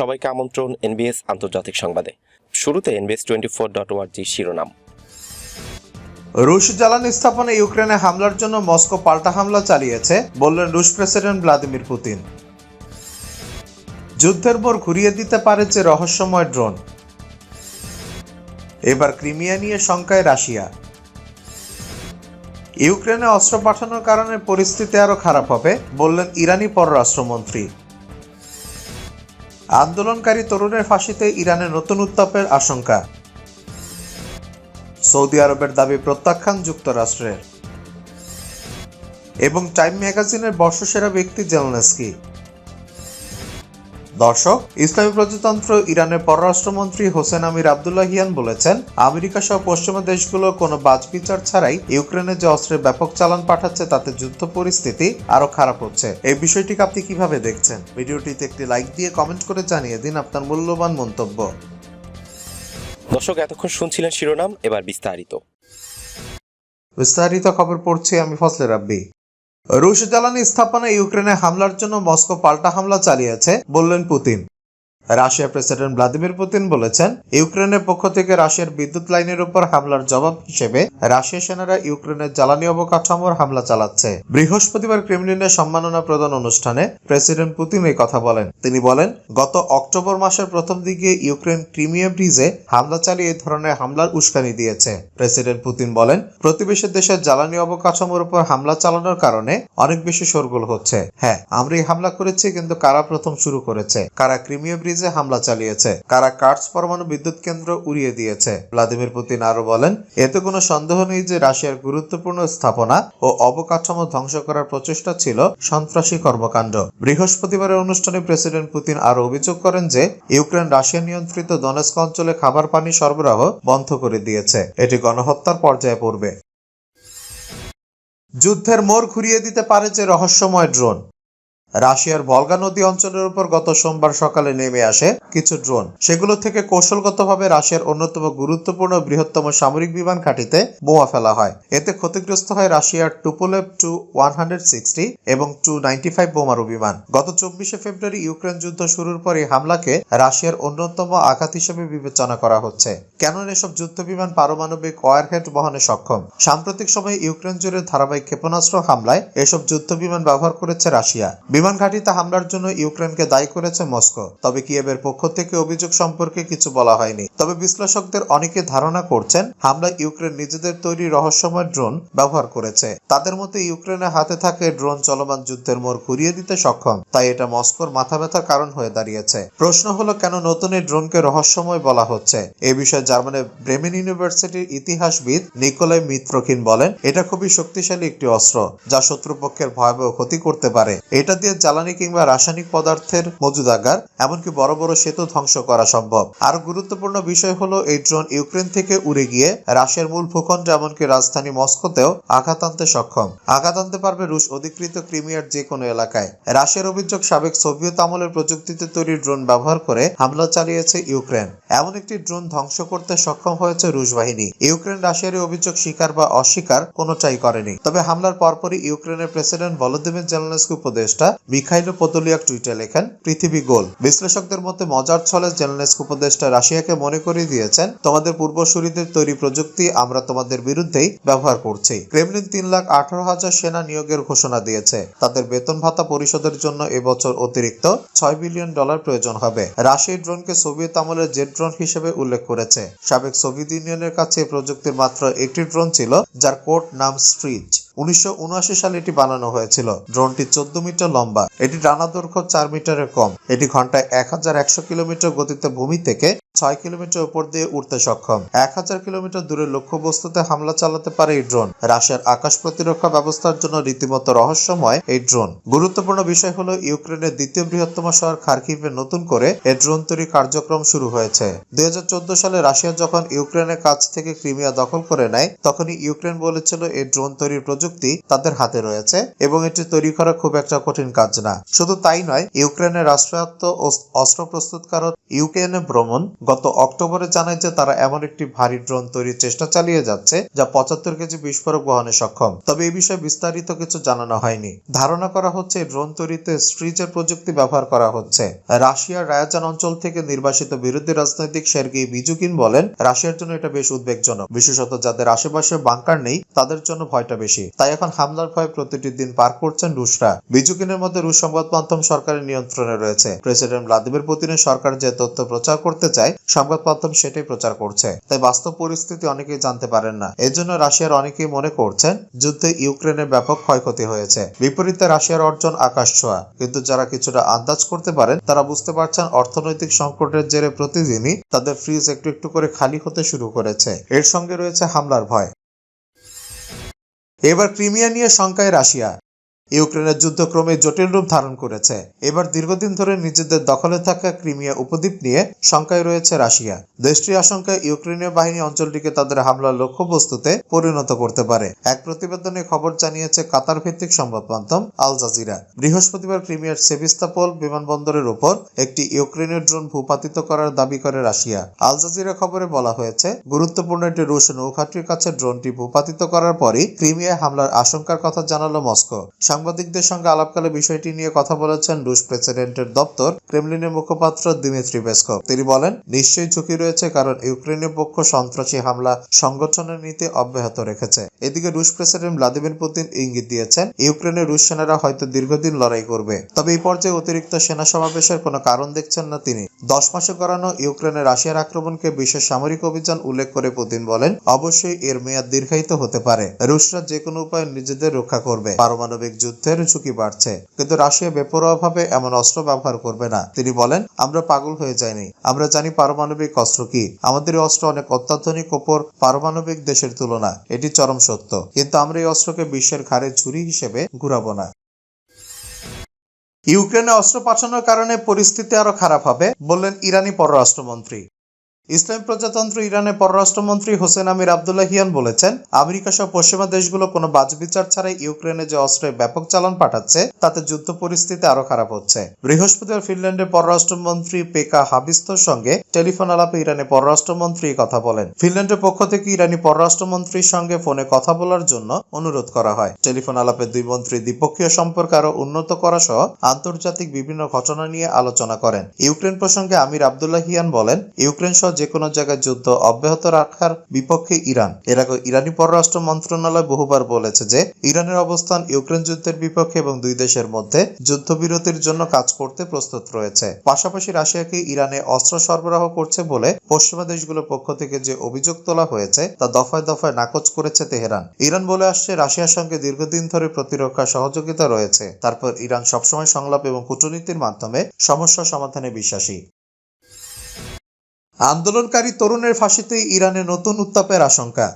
সবাইকে আমন্ত্রণ এনবিএস আন্তর্জাতিক সংবাদে। শুরুতে NBS twenty four dot org শিরোনাম। রুশ জ্বালানি স্থাপনে ইউক্রেনে হামলার জন্য মস্কো পাল্টা হামলা চালিয়েছে, বললেন রুশ প্রেসিডেন্ট ভ্লাদিমির পুতিন। যুদ্ধের পর ঘুরিয়ে দিতে পারে যে রহস্যময় ড্রোন। এবার ক্রিমিয়া নিয়ে শঙ্কায় রাশিয়া। ইউক্রেনে অস্ত্র পাঠানোর কারণে পরিস্থিতি আরও খারাপ হবে, বললেন ইরানি পররাষ্ট্রমন্ত্রী। আন্দোলনকারী তরুণের ফাঁসিতে ইরানের নতুন উত্তাপের আশঙ্কা। সৌদি আরবের দাবি প্রত্যাখ্যান যুক্তরাষ্ট্রের। এবং টাইম ম্যাগাজিনের বর্ষসেরা ব্যক্তি জেলনেস্কি। দর্শক ইসলামী প্রজাতন্ত্র ইরানের পররাষ্ট্রমন্ত্রী হোসেন আমির আবদুল্লাহিয়ান বলেছেন আমেরিকা সহ পশ্চিমা দেশগুলো কোনো বাজবিচার ছাড়াই ইউক্রেনে যে অস্ত্রের ব্যাপক চালান পাঠাচ্ছে তাতে যুদ্ধ পরিস্থিতি আরও খারাপ হচ্ছে। এই বিষয়টিকে আপনি কীভাবে দেখছেন? ভিডিওটিতে একটি লাইক দিয়ে কমেন্ট করে জানিয়ে দিন আপনার মূল্যবান মন্তব্য। দর্শক এতক্ষণ শুনছিলেন শিরোনাম এবার বিস্তারিত। বিস্তারিত খবর পড়ছি আমি ফসলে রাব্বি। রুশ জ্বালানি স্থাপনা ইউক্রেনে হামলার জন্য মস্কো পাল্টা হামলা চালিয়েছে বললেন পুতিন। রাশিয়ার প্রেসিডেন্ট ভ্লাদিমির পুতিন বলেছেন, ইউক্রেনের পক্ষ থেকে রাশিয়ার বিদ্যুৎ লাইনের উপর হামলার জবাব হিসেবে রাশিয়া সেনারা ইউক্রেনের জ্বালানি অবকাঠামোর হামলা চালাচ্ছে। বৃহস্পতিবার ক্রেমলিনের সম্মাননা প্রদান অনুষ্ঠানে প্রেসিডেন্ট পুতিন এই কথা বলেন। তিনি বলেন, গত অক্টোবর মাসের প্রথম দিকে ইউক্রেন ক্রিমিয়া ব্রিজে হামলা চালিয়ে এই ধরনের হামলার উস্কানি দিয়েছে। প্রেসিডেন্ট পুতিন বলেন, প্রতিবেশী দেশের জ্বালানি অবকাঠামোর উপর হামলা চালানোর কারণে অনেক বেশি শোরগোল হচ্ছে। হ্যাঁ আমরা এই হামলা করেছি, কিন্তু কারা প্রথম শুরু করেছে? কারা ক্রিমিয়া ব্রিজে হামলা চালিয়েছে, কারা কার্স পরমাণু বিদ্যুৎ কেন্দ্র উড়িয়ে দিয়েছে। ভ্লাদিমির পুতিন আরও বলেন, এতে কোনো সন্দেহ নেই যে রাশিয়ার গুরুত্বপূর্ণ স্থাপনা ও অবকাঠামো ধ্বংস করার প্রচেষ্টা ছিল সন্ত্রাসী কর্মকাণ্ড। বৃহস্পতিবারের অনুষ্ঠানে প্রেসিডেন্ট পুতিন আরও অভিযোগ করেন যে, ইউক্রেন রাশিয়া নিয়ন্ত্রিত দনেস্ক অঞ্চলে খাবার পানি সরবরাহ বন্ধ করে দিয়েছে। এটি গণহত্যার পর্যায়ে পড়বে। যুদ্ধের মোড় ঘুরিয়ে দিতে পারে যে রহস্যময় ড্রোন। রাশিয়ার ভলগা নদী অঞ্চলের উপর গত সোমবার সকালে নেমে আসে কিছু ড্রোন। সেগুলো থেকে কৌশলগতভাবে রাশিয়ার অন্যতম গুরুত্বপূর্ণ বৃহত্তম সামরিক বিমান ঘাঁটিতে বোমা ফেলা হয়। এতে ক্ষতিগ্রস্ত হয় রাশিয়ার টুপোলেভ টু ওয়ান এবং টু বোমারু বিমান। গত চব্বিশে ফেব্রুয়ারি ইউক্রেন যুদ্ধ শুরুর পর এই হামলাকে রাশিয়ার অন্যতম আঘাত হিসেবে বিবেচনা করা হচ্ছে। কেন এসব যুদ্ধ বিমান পারমাণবিক ওয়ারহেড বহনে সক্ষম? সাম্প্রতিক সময়ে ইউক্রেন জুড়ে ধারাবাহিক ক্ষেপণাস্ত্র হামলায় এসব যুদ্ধ বিমান ব্যবহার করেছে রাশিয়া। বিমান ঘাঁটিতে হামলার জন্য ইউক্রেনকে দায়ী করেছে মস্কো, তবে কিয়েভের পক্ষ থেকে অভিযোগ সম্পর্কে কিছু বলা হয়নি। তবে বিশ্লেষকদের অনেকে ধারণা করছেন হামলায় ইউক্রেন নিজেদের তৈরি রহস্যময় ড্রোন ব্যবহার করেছে। তাদের মতে ইউক্রেনের হাতে থাকে ড্রোন চলমান যুদ্ধের মোড় ঘুরিয়ে দিতে সক্ষম। তাই এটা মস্কোর মাথা ব্যথার কারণ হয়ে দাঁড়িয়েছে। প্রশ্ন হলো, কেন নতুন এই ড্রোনকে রহস্যময় বলা হচ্ছে? এ বিষয়ে জার্মানের ব্রেমেন ইউনিভার্সিটির ইতিহাসবিদ নিকোলাই মিত্রকিন বলেন, এটা খুবই শক্তিশালী একটি অস্ত্র, যা শত্রুপক্ষের ভয়াবহ ক্ষতি করতে পারে। এটা দিয়ে জ্বালানি কিংবা রাসায়নিক পদার্থের মজুদাগার, এমনকি বড় বড় সেতু ধ্বংস করা সম্ভব। আর গুরুত্বপূর্ণ বিষয় হলো, এই ড্রোন ইউক্রেন থেকে উড়ে গিয়ে রাশিয়ার মূল ভূখণ্ড এমনকি রাজধানী মস্কোতেও আঘাত আনতে সক্ষম। আঘাত আনতে পারবে রুশ অধিকৃত ক্রিমিয়ার যে কোনো এলাকায়। রাশিয়ার অভিযোগ, সাবেক সোভিয়েত আমলের প্রযুক্তিতে তৈরি ড্রোন ব্যবহার করে হামলা চালিয়েছে ইউক্রেন। এমন একটি ড্রোন ধ্বংস করতে সক্ষম হয়েছে রুশ বাহিনী। ইউক্রেন রাশিয়ার অভিযোগ, স্বীকার বা অস্বীকার কোনোটাই করেনি। তবে হামলার পরপরই ইউক্রেনের প্রেসিডেন্ট ভলোদিমির জেলেনস্কি উপদেষ্টা মিখাইলো পদলিয়াক টুইটে লেখেন, পৃথিবী গোল। বিশ্লেষকদের মতে, মজার ছলে জেলেনস্কি উপদেষ্টা রাশিয়াকে মনে করিয়ে দিয়েছেন। তোমাদের পূর্বসূরীদের তৈরি প্রযুক্তি আমরা তোমাদের বিরুদ্ধেই ব্যবহার করছি। ক্রেমলিন তিন লাখ আঠারো হাজার সেনা নিয়োগের ঘোষণা দিয়েছে। তাদের বেতন ভাতা পরিশোধের জন্য এবছর অতিরিক্ত ছয় বিলিয়ন ডলার প্রয়োজন হবে। রাশিয়া ড্রোনকে সোভিয়েত আমলের জেট ড্রোন হিসেবে উল্লেখ করেছে। সাবেক সোভিয়েত ইউনিয়নের কাছে প্রযুক্তির মাত্র একটি ড্রোন ছিল, যার কোড নাম স্ট্রিচ উনিশশো উনআশি সালে এটি বানানো হয়েছিল। ড্রোনটি চোদ্দ মিটার লম্বা, এটি ডানা দৈর্ঘ্য চার মিটারের কম। এটি ঘন্টায় এক হাজার একশো কিলোমিটার গতিতে ভূমি থেকে ছয় কিলোমিটার উপর দিয়ে উঠতে সক্ষম। এক হাজার কিলোমিটার দূরে লক্ষ্যবস্তুতে হামলা চালাতে পারে এই ড্রোন। রাশিয়ার আকাশ প্রতিরক্ষা ব্যবস্থার জন্য রীতিমতো রহস্যময় এই ড্রোন। গুরুত্বপূর্ণ বিষয় হলো, ইউক্রেনের দ্বিতীয় বৃহত্তম শহর খার্কিভে নতুন করে এই ড্রোন তৈরি কার্যক্রম শুরু হয়েছে। দুই হাজার চোদ্দ সালে রাশিয়া যখন ইউক্রেনের কাছ থেকে ক্রিমিয়া দখল করে নেয়, তখনই ইউক্রেন বলেছিল এই ড্রোন তৈরির প্রযুক্তি প্রযুক্তি তাদের হাতে রয়েছে এবং এটি তৈরি করা খুব একটা কঠিন কাজ না। শুধু তাই নয়, ইউক্রেনের রাষ্ট্রায়ত্ত অস- অস্ত্র প্রস্তুতকারক ইউক্রেনে ভ্রমণ গত অক্টোবরে জানায় যে তারা এমন একটি ভারী ড্রোন তৈরির চেষ্টা চালিয়ে যাচ্ছে যা পঁচাত্তর কেজি বিস্ফোরক বহনে সক্ষম। তবে এই বিষয়ে বিস্তারিত কিছু জানানো হয়নি। ধারণা করা হচ্ছে ড্রোন তৈরিতে স্ট্রিজের প্রযুক্তি ব্যবহার করা হচ্ছে। রাশিয়ার রায়াজান অঞ্চল থেকে নির্বাসিত বিরোধী রাজনৈতিক সের্গি বিজুকিন বলেন, রাশিয়ার জন্য এটা বেশ উদ্বেগজনক। বিশেষত যাদের আশেপাশে বাংকার নেই, তাদের জন্য ভয়টা বেশি। তাই এখন হামলার ভয় প্রতিটি দিন পার করছেন রুশরা। বিজুকিনের মধ্যে রুশ সংবাদ মাধ্যম সরকারের নিয়ন্ত্রণে রয়েছে। প্রেসিডেন্ট ভ্লাদিমির পুতিনের সরকার যে তথ্য প্রচার করতে চায়, সংবাদ মাধ্যম সেটাই প্রচার করছে। তাই বাস্তব পরিস্থিতি অনেকেই জানতে পারেন না। এজন্য রাশিয়ার অনেকেই মনে করছেন, যুদ্ধে ইউক্রেনের ব্যাপক ক্ষয়ক্ষতি হয়েছে। বিপরীতে রাশিয়ার অর্জন আকাশ ছোঁয়া। কিন্তু যারা কিছুটা আন্দাজ করতে পারেন, তারা বুঝতে পারছেন অর্থনৈতিক সংকটের জেরে প্রতিদিনই তাদের ফ্রিজ একটু একটু করে খালি হতে শুরু করেছে। এর সঙ্গে রয়েছে হামলার ভয়। এবার ক্রিমিয়া নিয়ে শঙ্কায় রাশিয়া। ইউক্রেনের যুদ্ধ ক্রমে জটিল রূপ ধারণ করেছে। এবার দীর্ঘদিন ধরে নিজেদের দখলে থাকা ক্রিমিয়া উপদ্বীপ নিয়ে শঙ্কায় রয়েছে রাশিয়া। দেশটির আশঙ্কায় ইউক্রেনীয় বাহিনী অঞ্চলটিকে তাদের হামলার লক্ষ্যবস্তুতে পরিণত করতে পারে। এক প্রতিবেদনে খবর জানিয়েছে কাতার ভিত্তিক সংবাদ মাধ্যম আল জাজিরা। বৃহস্পতিবার ক্রিমিয়ার সেভিস্তাপোল বিমানবন্দরের উপর একটি ইউক্রেনীয় ড্রোন ভূপাতিত করার দাবি করে রাশিয়া। আল জাজিরা খবরে বলা হয়েছে, গুরুত্বপূর্ণ একটি রুশ নৌঘাটির কাছে ড্রোনটি ভূপাতিত করার পরই ক্রিমিয়ায় হামলার আশঙ্কার কথা জানালো মস্কো। সাংবাদিকদের সঙ্গে আলাপকালে বিষয়টি নিয়ে কথা বলেছেন রুশ প্রেসিডেন্টের দপ্তর ক্রেমলিনের মুখপাত্র দিমিত্রি পেসকভ। তিনি বলেন, নিশ্চয়ই ঝুঁকি রয়েছে কারণ ইউক্রেনীয় পক্ষ সন্ত্রাসী হামলা সংগঠনের নীতি অব্যাহত রেখেছে। এদিকে রুশ প্রেসিডেন্ট ভ্লাদিমির পুতিন ইঙ্গিত দিয়েছেন, ইউক্রেনের রুশ সেনারা হয়তো দীর্ঘদিন লড়াই করবে। তবে এই পর্যায়ে অতিরিক্ত সেনা সমাবেশের কোনো কারণ দেখছেন না তিনি। দশ মাসে করানো ইউক্রেনের রাশিয়ার আক্রমণকে বিশেষ সামরিক অভিযান উল্লেখ করে পুতিন বলেন, অবশ্যই এর মেয়াদ দীর্ঘায়িত হতে পারে। রুশরা যে কোনো উপায়ে নিজেদের রক্ষা করবে। পারমাণবিক যুদ্ধের ঝুঁকি বাড়ছে। কিন্তু রাশিয়া বেপরোয়াভাবে এমন অস্ত্র ব্যবহার করবে না। তিনি বলেন, আমরা পাগল হয়ে যাইনি। আমরা জানি পারমাণবিক অস্ত্র কি। আমাদের অস্ত্র অনেক অত্যাধুনিক ওপর পারমাণবিক দেশের তুলনা। এটি চরম সত্য। কিন্তু আমরা এই অস্ত্রকে বিশ্বের ঘাড়ে ঝুড়ি হিসেবে ঘুরাবো না। ইউক্রেনে অস্ত্র পাঠানোর কারণে পরিস্থিতি আরও খারাপ হবে, বললেন ইরানি পররাষ্ট্রমন্ত্রী। ইসলাম প্রজাতন্ত্র ইরানের পররাষ্ট্রমন্ত্রী হোসেন আমির আবদুল্লাহিয়ান বলেছেন, আমেরিকা সহ পশ্চিমা দেশগুলো কোনো বাজবিচার ছাড়াই ইউক্রেনে যে অস্ত্রের ব্যাপক চালান পাঠাচ্ছে, তাতে যুদ্ধ পরিস্থিতি আরও খারাপ হচ্ছে। বৃহস্পতিবার ফিনল্যান্ডের পররাষ্ট্রমন্ত্রী পেকা হাবিস্তর সঙ্গে টেলিফোন আলাপে ইরানের পররাষ্ট্রমন্ত্রী কথা বলেন। ফিনল্যান্ডের পক্ষ থেকে ইরানি পররাষ্ট্রমন্ত্রীর সঙ্গে ফোনে কথা বলার জন্য অনুরোধ করা হয়। টেলিফোন আলাপে দুই মন্ত্রী দ্বিপক্ষীয় সম্পর্ক আরও উন্নত করা সহ আন্তর্জাতিক বিভিন্ন ঘটনা নিয়ে আলোচনা করেন। ইউক্রেন প্রসঙ্গে আমির আবদুল্লাহিয়ান বলেন, ইউক্রেন সহ যে কোনো জায়গায় যুদ্ধ অব্যাহত রাখার বিপক্ষে ইরান। এর আগে ইরানি পররাষ্ট্র মন্ত্রণালয় বহুবার বলেছে যে, ইরানের অবস্থান ইউক্রেন যুদ্ধের বিপক্ষে এবং দুই দেশের মধ্যে যুদ্ধবিরতির জন্য কাজ করতে প্রস্তুত রয়েছে। পাশাপাশি রাশিয়াকে ইরানে অস্ত্র সরবরাহ করছে বলে পশ্চিমা দেশগুলোর পক্ষ থেকে যে অভিযোগ তোলা হয়েছে, তা দফায় দফায় নাকচ করেছে তেহরান। ইরান বলে আসছে, রাশিয়ার সঙ্গে দীর্ঘদিন ধরে প্রতিরক্ষা সহযোগিতা রয়েছে। তারপর ইরান সবসময় সংলাপ এবং কূটনীতির মাধ্যমে সমস্যা সমাধানে বিশ্বাসী। আন্দোলনকারী তরুণের ফাঁসিতে ইরানে নতুন উত্তাপের আশঙ্কা।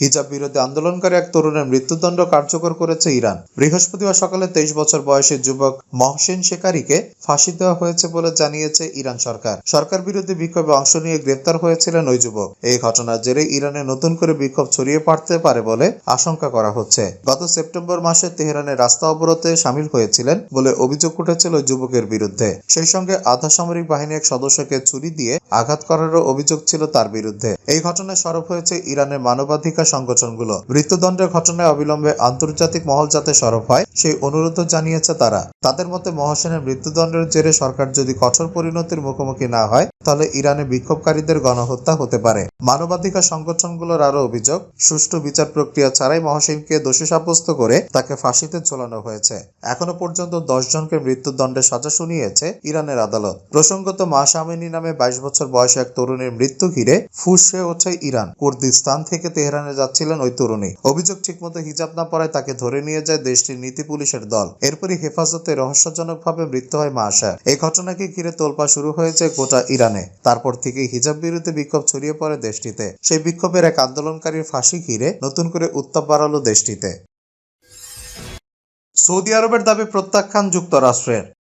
হিজাব বিরোধী আন্দোলনকারী এক তরুণের মৃত্যুদণ্ড কার্যকর করেছে ইরান। বৃহস্পতিবার সকালে তেইশ বছর বয়সী যুবক মহসিন শেকারিকে ফাঁসি দেওয়া হয়েছে বলে জানিয়েছে ইরান সরকার। সরকার বিরোধী বিক্ষোভে অংশ নিয়ে গ্রেপ্তার হয়েছিলেন ওই যুবক। এই ঘটনার জেরে ইরানে নতুন করে বিক্ষোভ ছড়িয়ে পড়তে পারে বলে আশঙ্কা করা হচ্ছে। গত সেপ্টেম্বর মাসে তেহরানের রাস্তা অবরোধে সামিল হয়েছিলেন বলে অভিযোগ উঠেছিল যুবকের বিরুদ্ধে। সেই সঙ্গে আধা সামরিক বাহিনী এক সদস্যকে ছুরি দিয়ে আঘাত করারও অভিযোগ ছিল তার বিরুদ্ধে। এই ঘটনায় সরব হয়েছে ইরানের মানবাধিকার সংগঠনগুলো। মৃত্যুদণ্ডের ঘটনায় অবিলম্বে আন্তর্জাতিক মহল যাতে সরব হয়, সেই অনুরোধও জানিয়েছে তারা। তাদের মতে মহাসেনের মৃত্যুদণ্ডের জেরে সরকার যদি কঠোর পরিণতির মুখোমুখি না হয় তাহলে ইরানে বিক্ষোভকারীদের গণহত্যা হতে পারে। মানবাধিকার সংগঠনগুলোর আরও অভিযোগ, সুষ্ঠু বিচার প্রক্রিয়া ছাড়াই মহসিনকে দোষী সাব্যস্ত করে তাকে ফাঁসিতে ঝোলানো হয়েছে। এখনও পর্যন্ত দশ জনকে মৃত্যুদণ্ডের সাজা শুনিয়েছে ইরানের আদালত। প্রসঙ্গত মাস আমিনী নামে বাইশ বছর বয়সী এক তরুণীর মৃত্যু ঘিরে ফুস হয়ে ওঠে ইরান। কুর্দিস্তান থেকে তেহরানে যাচ্ছিলেন ওই তরুণী। অভিযোগ ঠিকমতো হিজাব না পড়ায় তাকে ধরে নিয়ে যায় দেশটির নীতি পুলিশের দল। এরপরই হেফাজতে রহস্যজনকভাবে মৃত্যু হয় মাসার এই ঘটনাকে ঘিরে তোলপা শুরু হয়েছে গোটা ইরানে। তারপর থেকে হিজাব বিরুদ্ধে বিক্ষোভ ছড়িয়ে পড়ে দেশটিতে। সেই বিক্ষোভের এক আন্দোলনকারীর ফাঁসি ঘিরে নতুন করে উত্তাপ বাড়ালো দেশটিতে। সৌদি আরবের দাবি প্রত্যাখ্যান যুক্তরাষ্ট্রের।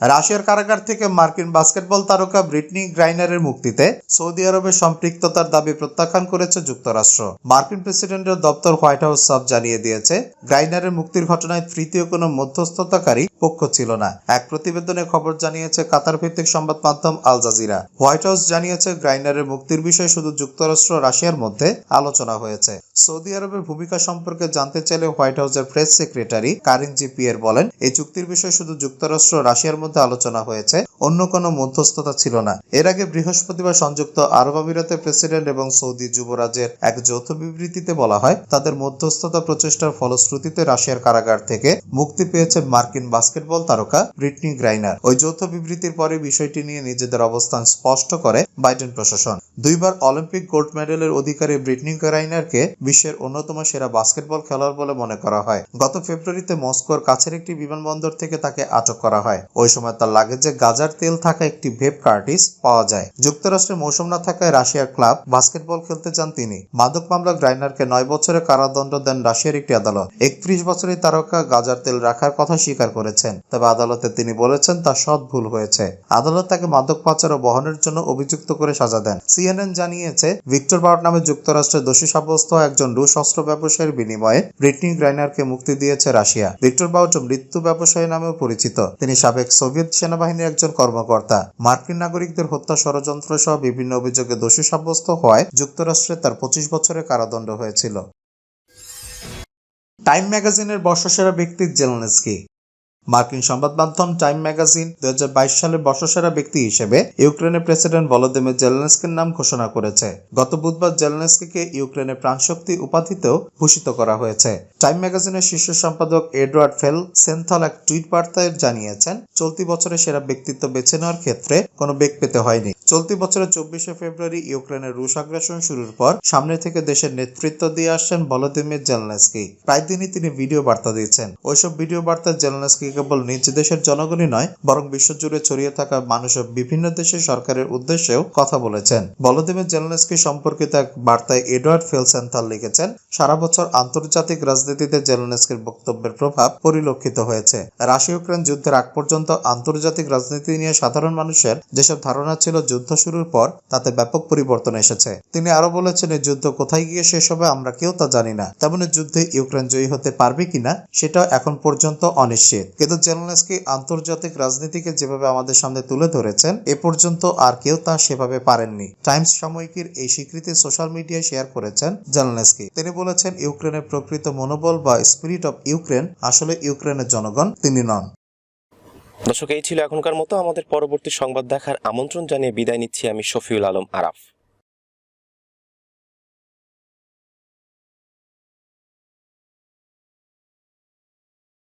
রাশিয়ার কারাগার থেকে মার্কিন বাস্কেটবল তারকা ব্রিটনি গ্রাইনারের মুক্তিতে সৌদি আরবের সম্পৃক্ততার দাবি প্রত্যাখ্যান করেছে যুক্তরাষ্ট্র। মার্কিন প্রেসিডেন্টের দপ্তর হোয়াইট হাউস সাব জানিয়ে দিয়েছে, গ্রাইনারের মুক্তির ঘটনায় তৃতীয় কোনো মধ্যস্থতাকারী পক্ষ ছিল না। এক প্রতিবেদনে খবর জানিয়েছে কাতার ভিত্তিক সংবাদ মাধ্যম আল জাজিরা। হোয়াইট হাউস জানিয়েছে, গ্রাইনারের মুক্তির বিষয়ে শুধু যুক্তরাষ্ট্র রাশিয়ার মধ্যে আলোচনা হয়েছে। সৌদি আরবের ভূমিকা সম্পর্কে জানতে চাইলে হোয়াইট হাউসের press secretary Karine Jean Pierre বলেন, এই চুক্তির বিষয়ে শুধু যুক্তরাষ্ট্র রাশিয়ার মধ্যে আলোচনা হয়েছে। অন্য কোনো মধ্যস্থতা ছিল না। এর আগে বৃহস্পতিবার সংযুক্ত আরব আমিরাতের প্রেসিডেন্ট এবং সৌদি যুবরাজের এক যৌথ বিবৃতিতে বলা হয়, তাদের মধ্যস্থতা প্রচেষ্টার ফলশ্রুতিতে রাশিয়ার কারাগার থেকে মুক্তি পেয়েছে মার্কিন বাস্কেটবল তারকা ব্রিটনি গ্রাইনার। ওই যৌথ বিবৃতির পরে বিষয়টি নিয়ে নিজেদের অবস্থান স্পষ্ট করে বাইডেন প্রশাসন। দুইবার অলিম্পিক গোল্ড মেডেলের অধিকারী ব্রিটনি গ্রাইনারকে বিশ্বের অন্যতম সেরা বাস্কেটবল খেলোয়াড় বলে মনে করা হয়। গত ফেব্রুয়ারিতে মস্কোর কাছের একটি বিমানবন্দর থেকে তাকে আটক করা হয়। ওই সময় তার লাগেজে গাজার তেল থাকা একটি ভেপ কার্টিস পাওয়া যায়। যুক্তরাষ্ট্রে মৌসুম না থাকায় রাশিয়ার ক্লাব বাস্কেটবল খেলতে চান তিনি। মাদক মামলা গ্রাইনারকে নয় বছরের কারাদণ্ড দেন রাশিয়ার একটি আদালত। একত্রিশ বছরের তারকা গাজার তেল রাখার কথা স্বীকার করেছেন। তবে আদালতে তিনি বলেছেন তা সৎ ভুল হয়েছে। আদালত তাকে মাদক পাচার ও বহনের জন্য অভিযুক্ত করে সাজা দেন। সিএনএন জানিয়েছে, ভিক্টর বাউট নামে যুক্তরাষ্ট্রের দোষী সাব্যস্ত একজন রুশ অস্ত্র ব্যবসায়ীর বিনিময়ে ব্রিটনি গ্রাইনারকে মুক্তি দিয়েছে রাশিয়া। ভিক্টর বাউট মৃত্যু ব্যবসায়ী নামেও পরিচিত। তিনি সাবেক সোভিয়েত সেনাবাহিনীর একজন কর্মকর্তা। মার্কিন নাগরিকদের হত্যা ষড়যন্ত্র সহ বিভিন্ন অভিযোগে দোষী সাব্যস্ত হওয়ায় যুক্তরাষ্ট্রে তার পঁচিশ বছরের কারাদণ্ড হয়েছিল। টাইম ম্যাগাজিনের বর্ষসেরা ব্যক্তি জেলনেস্কি। মার্কিন সংবাদ মাধ্যম টাইম ম্যাগাজিন দুই সালের বর্ষসেরা ব্যক্তি হিসেবে ইউক্রেনের প্রেসিডেন্ট ভলোদিমির জেলেনস্কির নাম ঘোষণা করেছে। গত বুধবার জেলেনস্কিকে ইউক্রেনের প্রাণশক্তি উপাধিতেও ভূষিত করা হয়েছে। টাইম ম্যাগাজিনের শীর্ষ সম্পাদক এডওয়ার্ড ফেল সেন্থল এক টুইট বার্তায় জানিয়েছেন, চলতি বছরে সেরা ব্যক্তিত্ব বেছে নেওয়ার ক্ষেত্রে কোনো বেগ পেতে হয়নি। চলতি বছরের চব্বিশে ফেব্রুয়ারি ইউক্রেনের রুশ আগ্রাসন শুরুর পর সামনে থেকে দেশের নেতৃত্ব দিয়ে আসছেন ভলোদিমির জেলনেস্কি। প্রায় দিনই তিনি ভিডিও বার্তা দিয়েছেন। ওইসব ভিডিও বার্তা জেলনেস্কি কেবল নিজ দেশের জনগণই নয়, বরং বিশ্বজুড়ে ছড়িয়ে থাকা মানুষের বিভিন্ন দেশের সরকারের উদ্দেশ্যেও কথা বলেছেন। ভলোদিমির জেলনেস্কি সম্পর্কিত এক বার্তায় এডওয়ার্ড ফেলসেন্থাল লিখেছেন, সারা বছর আন্তর্জাতিক রাজনীতিতে জেলনেস্কির বক্তব্যের প্রভাব পরিলক্ষিত হয়েছে। রাশিয়া ইউক্রেন যুদ্ধের আগ পর্যন্ত আন্তর্জাতিক রাজনীতি নিয়ে সাধারণ মানুষের যেসব ধারণা ছিল যুদ্ধ শুরুর পর, তাতে ব্যাপক পরিবর্তন এসেছে। তিনি আরও বলেছেন, এই যুদ্ধ কোথায় গিয়ে শেষ হবে আমরা কেউ তা জানি না। তেমনি যুদ্ধে ইউক্রেন জয়ী হতে পারবে কিনা, সেটাও এখন পর্যন্ত অনিশ্চিত। কিন্তু জেলনেস্কি আন্তর্জাতিক রাজনীতিকে যেভাবে আমাদের সামনে তুলে ধরেছেন, এ পর্যন্ত আর কেউ তা সেভাবে পারেননি। টাইমস সাময়িকীর এই স্বীকৃতি সোশ্যাল মিডিয়ায় শেয়ার করেছেন জেলনেস্কি তিনি বলেছেন, ইউক্রেনের প্রকৃত মনোবল বা স্পিরিট অফ ইউক্রেন আসলে ইউক্রেনের জনগণ, তিনি নন। দর্শক, এই ছিল এখনকার মতো। আমাদের পরবর্তী সংবাদ দেখার আমন্ত্রণ জানিয়ে বিদায় নিচ্ছি আমি শফিউল আলম আরাফ।